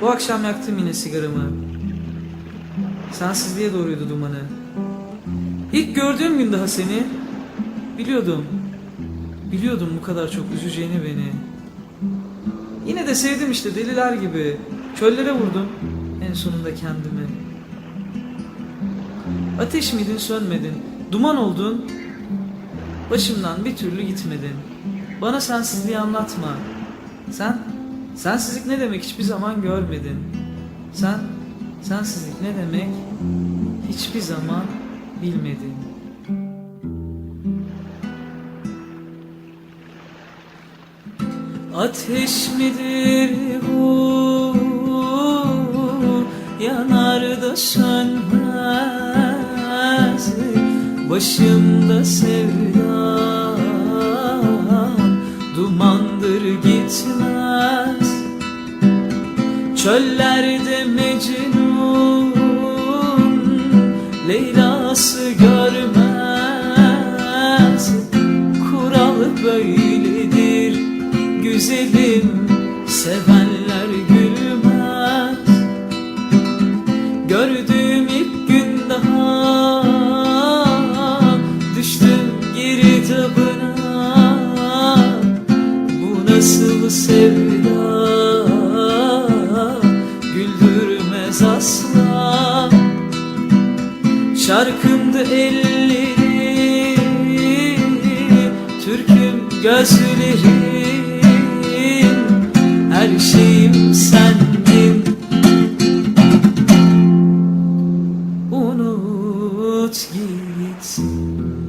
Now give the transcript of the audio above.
Bu akşam yaktım yine sigaramı. Sensizliğe doğruydu dumanı. İlk gördüğüm gün daha seni biliyordum. Biliyordum bu kadar çok üzeceğini beni. Yine de sevdim işte deliler gibi. Çöllere vurdum en sonunda kendimi. Ateş miydin sönmedin. Duman oldun. Başımdan bir türlü gitmedin. Bana sensizliği anlatma. Sen sensizlik ne demek hiçbir zaman görmedin. Sen sensizlik ne demek hiçbir zaman bilmedin. Ateş midir bu Yanar da sönmez Başımda sevda Çöllerde Mecnun Leyla'sı görmez. Kural böyledir Güzelim sevenler gülmez. Gördüğüm ilk gün daha Düştüm girdabına Bu nasıl sevda Şarkımdı ellerim Türküm gözlerim. Her şeyim sendin Unut gitsin